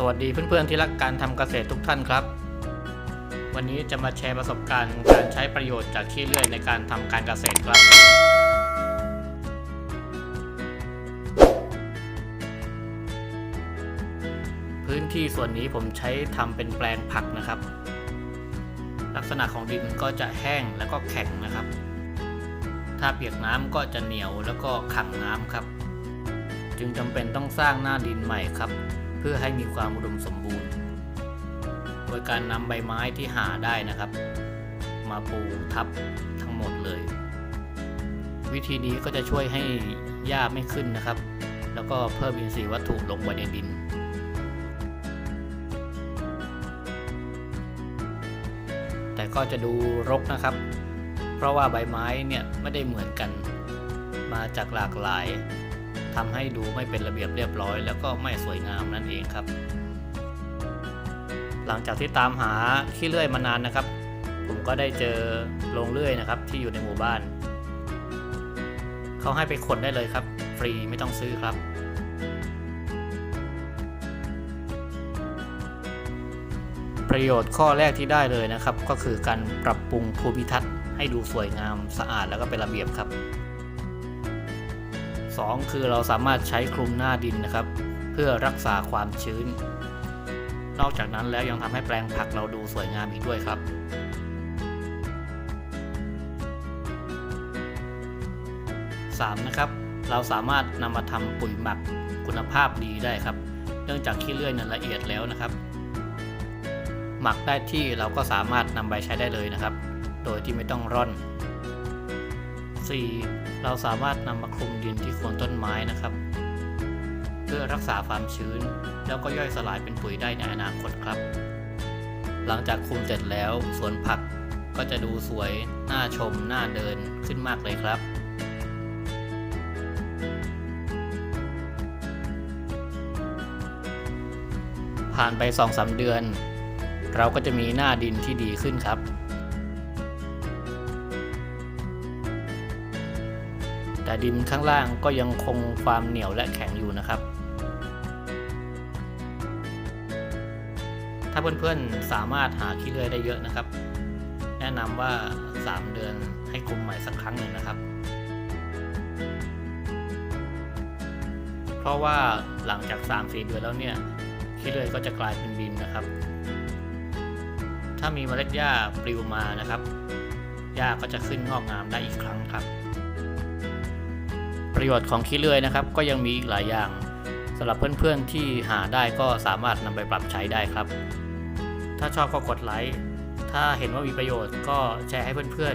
สวัสดีเพื่อนๆที่รักการทำเกษตรทุกท่านครับ วันนี้จะมาแชร์ประสบการณ์การใช้ประโยชน์จากขี้เลื่อยในการทำการเกษตรครับ พื้นที่ส่วนนี้ผมใช้ทำเป็นแปลงผักนะครับ ลักษณะของดินก็จะแห้งแล้วก็แข็งนะครับ ถ้าเปียกน้ำก็จะเหนียวแล้วก็ขังน้ำครับ จึงจำเป็นต้องสร้างหน้าดินใหม่ครับ เพื่อให้มีความอุดมสมบูรณ์ โดยการนำใบไม้ที่หาได้นะครับ มาปูทับทั้งหมดเลย วิธีนี้ก็จะช่วยให้หญ้าไม่ขึ้นนะครับ แล้วก็เพิ่มอินทรีย์วัตถุลงไปในดินแต่ก็จะดูรกนะครับ เพราะว่าใบไม้เนี่ยไม่ได้เหมือนกัน มาจากหลากหลาย ทำให้ดูไม่เป็นระเบียบเรียบร้อย แล้วก็ไม่สวยงามนั่นเองครับ หลังจากที่ตามหาขี้เลื่อยมานานนะครับ ผมก็ได้เจอโรงเลื่อยนะครับที่อยู่ในหมู่บ้าน เขาให้ไปขนได้เลยครับ ฟรีไม่ต้องซื้อครับ ประโยชน์ข้อแรกที่ได้เลยนะครับ ก็คือการปรับปรุงภูมิทัศน์ให้ดูสวยงามสะอาดแล้วก็เป็นระเบียบครับ 2 คือเราสามารถใช้คลุมหน้าดินนะครับ เพื่อรักษาความชื้น นอกจากนั้นแล้วยังทำให้แปลงผักเราดูสวยงามอีกด้วยครับ 3. นะครับเราสามารถนำมาทำปุ๋ยหมักคุณภาพดีได้ครับ เนื่องจากขี้เลื่อยนั้นละเอียดแล้วนะครับ หมักได้ที่เราก็สามารถนำไปใช้ได้เลยนะครับ โดยที่ไม่ต้องร่อน 4. เราสามารถนำมาคลุมดินที่โคนต้นไม้นะครับ เพื่อรักษาความชื้น แล้วก็ย่อยสลายเป็นปุ๋ยได้ในอนาคตครับ หลังจากคลุมเสร็จแล้วสวนผักก็จะดูสวยน่าชมน่าเดินขึ้นมากเลยครับผ่านไป2-3เดือน เราก็จะมีหน้าดินที่ดีขึ้นครับ แต่ดินข้างล่างก็ยังคงความเหนียวและแข็งอยู่นะครับ ถ้าเพื่อนๆสามารถหาขี้เลื่อยได้เยอะนะครับ แนะนำว่า 3 เดือนให้คลุมใหม่สักครั้งหนึ่งนะครับ เพราะว่าหลังจาก 3-4 เดือนแล้วเนี่ยขี้เลื่อยก็จะกลายเป็นดินนะครับ ถ้ามีเมล็ดหญ้าปลิวมานะครับหญ้าก็จะขึ้นงอกงามได้อีกครั้งครับ ประโยชน์ของขี้เลื่อยนะครับ ก็ยังมีอีกหลายอย่างสำหรับเพื่อนๆที่หาได้ก็สามารถนำไปปรับใช้ได้ครับ ถ้าชอบก็กดไลค์ถ้าเห็นว่ามีประโยชน์ก็แชร์ให้เพื่อน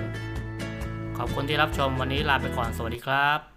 ๆ ขอบคุณที่รับชมวันนี้ลาไปก่อนสวัสดีครับ